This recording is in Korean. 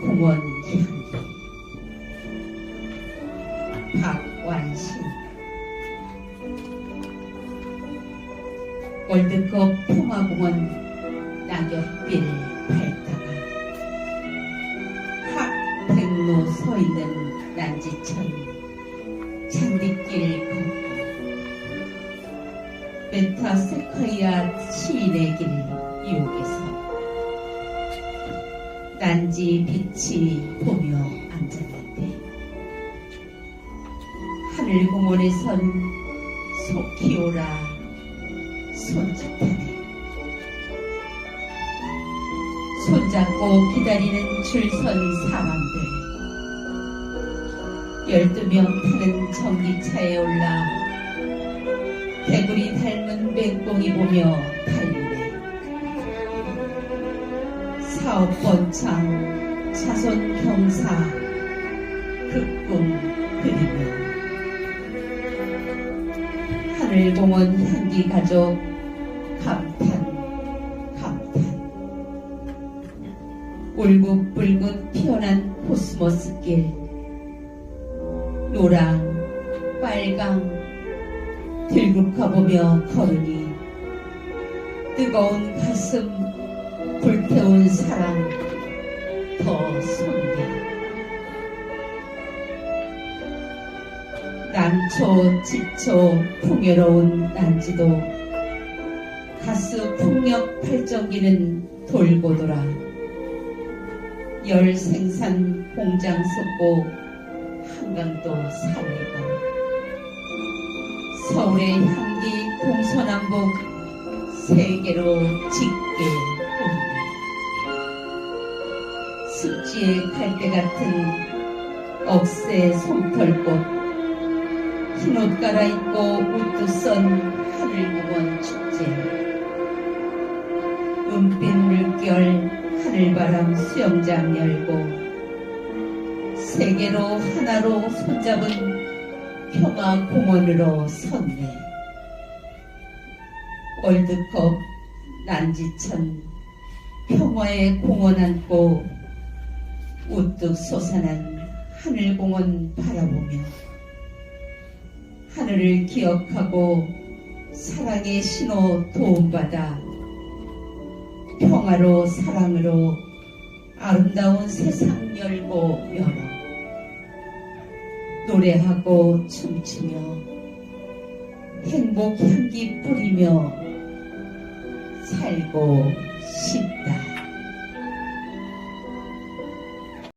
공원 향기 박완신. 월드컵 평화공원 낙엽길 밟다가 학 백로 서 있는 난지천 잔디길 걷고 길유 난지 빛이 보며 앉았는데 하늘공원에선 소키오라 손짓하네 손잡고 기다리는 줄선 사람들. 열두 명 타는 전기차에 올라 개구리 닮은 맹꽁이 보며 달 사업번창 자손 경사 그 꿈 그리며. 하늘공원 향기 가족 감탄 감탄. 울긋불긋 피어난 코스모스 길. 노랑 빨강 들국화보며 걸으니. 뜨거운 가슴 불태운 사랑 더 손대 남초 지초 풍요로운 난지도 가스 풍력 발전기는 돌고 돌아 열 생산 공장 쏟고 한강도 살리고 서울의 향기 동서남북 세계로 짙게 습지의 갈대 같은 억새 솜털꽃. 흰 옷 갈아입고 옷도 썬 하늘공원 축제. 은빛 물결 하늘바람 수영장 열고 세계로 하나로 손잡은 평화공원으로 섰네. 월드컵 난지천 평화의 공원 안고 우뚝 솟아난 하늘공원 바라보며 하늘을 기억하고 사랑의 신호 도움받아 평화로 사랑으로 아름다운 세상 열고 열어 노래하고 춤추며 행복 향기 뿌리며 살고 싶다.